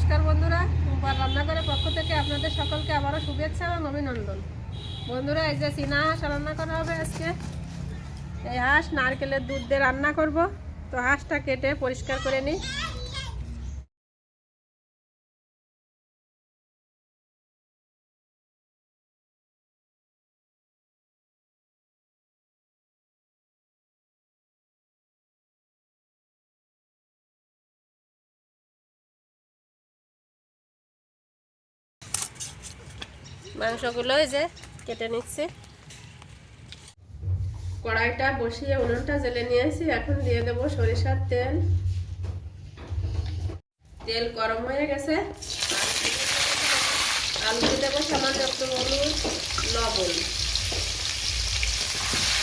নমস্কার বন্ধুরা রূপার রান্নাঘরের পক্ষ থেকে আপনাদের সকলকে আবারও শুভেচ্ছা এবং অভিনন্দন। বন্ধুরা, এই যে চীনা হাঁস রান্না করা হবে আজকে। এই হাঁস নারকেলের দুধ দিয়ে রান্না করব। তো হাঁসটা কেটে পরিষ্কার করে নিই। মাংসগুলো এই যে কেটে নিচ্ছি। কড়াইটা বসিয়ে উনুনটা জেলে নিয়েছি এখন দিয়ে দেবো সরিষার তেল। তেল গরম হয়ে গেছে। আলু দেবো সামান্য একটু হলুদ, লবণ।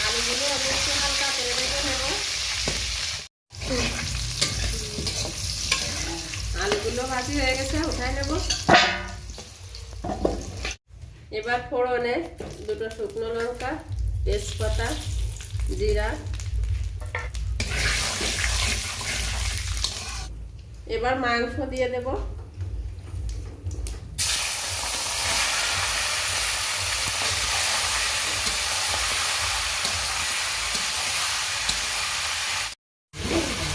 আলুগুলো আমি একটু হালকা করে রেখে নেব। আলুগুলো ভাজি হয়ে গেছে, উঠাই নেব। এবার ফোড়নে দুটো শুকনো লঙ্কা, তেজপাতা, জিরা। এবার মাংস দিয়ে দেব।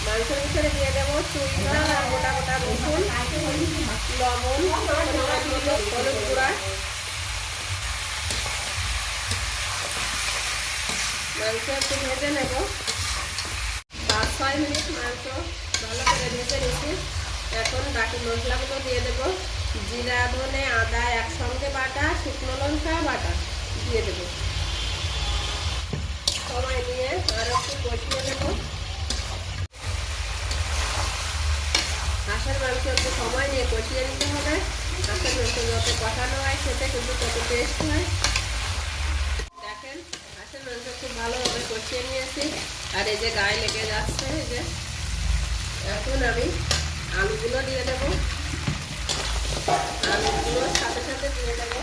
মাংসের ভিতরে দিয়ে দেবো চুইটা আর গোটা লবণ, হলুদ গুঁড়া। মাংস একটু ভেজে নেব। পাঁচ, ছয় মিনিট মাংস ভালো করে ভেজে নিচ্ছি। এখন বাকি মশলাগুলো দিয়ে দেব। জিরা, ধনে, আদা, একসঙ্গে বাটা, শুকনো লঙ্কা, বাটা দিয়ে দেব। সময় নিয়ে আর একটু কষিয়ে নেব। হাঁসের মাংস একটু সময় নিয়ে কষিয়ে নিতে হবে। হাঁসের মাংস যত কষানো হয়, খেতে কিন্তু তত টেস্ট হয় দেখেন হাঁসের মাংস খুব ভালোভাবে কষিয়ে নিয়েছি। আর এই যে গায়ে লেগে যাচ্ছে, এই যে। এখন আমি আলুগুলো দিয়ে দেবো। আলুগুলোর সাথে সাথে দিয়ে দেবো।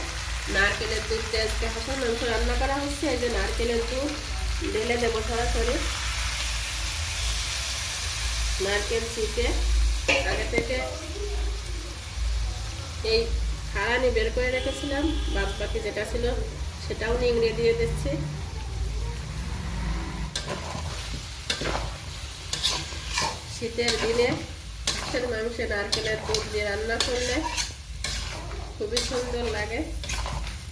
নারকেলের দুধ দিয়ে আজকে হাঁসের মাংস রান্না করা হচ্ছে। এই যে নারকেলের দুধ ঢেলে দেবো সরাসরি। নারকেল চিপে আগে থেকে এই হারানি বের করে রেখেছিলাম। বাদ বাকি যেটা ছিল সেটাও নিংড়ে দিয়ে দিচ্ছি। শীতের দিনে মাছের মাংসে নারকেলের দুধ দিয়ে রান্না করলে খুবই সুন্দর লাগে।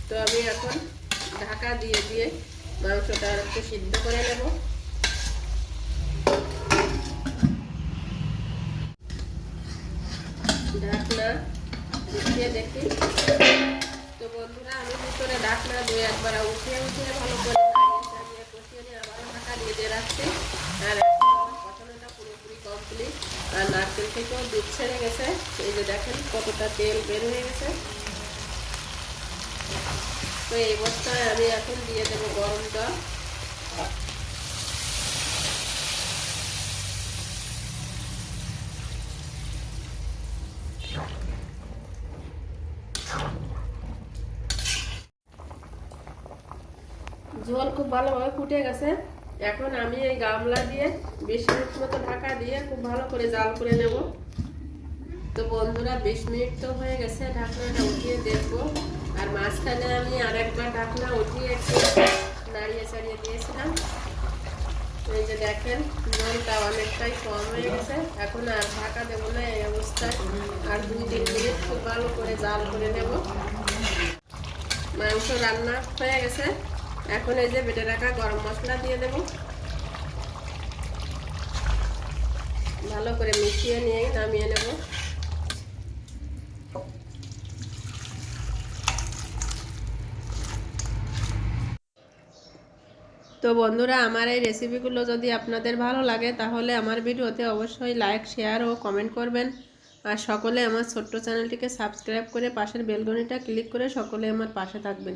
তো আমি এখন ঢাকা দিয়ে দিয়ে মাংসটা একটু সিদ্ধ করে নেব। ঢাকনা উঠিয়ে দেখি। তো বন্ধুরা, আমি ভিতরে ঢাকনা দুই একবার উঠিয়ে উঠিয়ে ভালো করে নাড়িয়ে চাড়িয়ে কষিয়ে নিয়ে আবার ঢাকা দিয়ে দিয়ে রাখছি আর এখন আমার কষানোটা পুরোপুরি কমপ্লিট আর নারকেল থেকেও দুধ ছেড়ে গেছে। এই যে দেখেন কতটা তেল বের হয়ে গেছে। তো এই অবস্থায় আমি এখন দিয়ে দেবো গরম জল। ঝোল খুব ভালোভাবে ফুটে গেছে। এখন আমি এই গামলা দিয়ে বিশ মিনিট মতো ঢাকা দিয়ে খুব ভালো করে জাল করে নেব। তো বন্ধুরা, বিশ মিনিট তো হয়ে গেছে, ঢাকনাটা উঠিয়ে দেখব। আর মাঝখানে আমি আরেকবার ঢাকনা উঠিয়ে একটু নাড়িয়ে চাড়িয়ে দিয়েছিলাম। এই যে দেখেন জলটা অনেকটাই কম হয়ে গেছে। এখন আর ঢাকা দেবো না, এই অবস্থায়। আর দুই তিন মিনিট খুব ভালো করে জাল করে নেব। মাংস রান্না হয়ে গেছে। এখন এই যে বেটে রাখা গরম মশলা দিয়ে দেব। ভালো করে মিশিয়ে নিয়ে নামিয়ে নেব। তো বন্ধুরা, আমার এই রেসিপিগুলো যদি আপনাদের ভালো লাগে, তাহলে আমার ভিডিওতে অবশ্যই লাইক শেয়ার ও কমেন্ট করবেন। আর সকলে আমার ছোট্ট চ্যানেলটিকে সাবস্ক্রাইব করে পাশের বেলগনিটা ক্লিক করে সকলে আমার পাশে থাকবেন।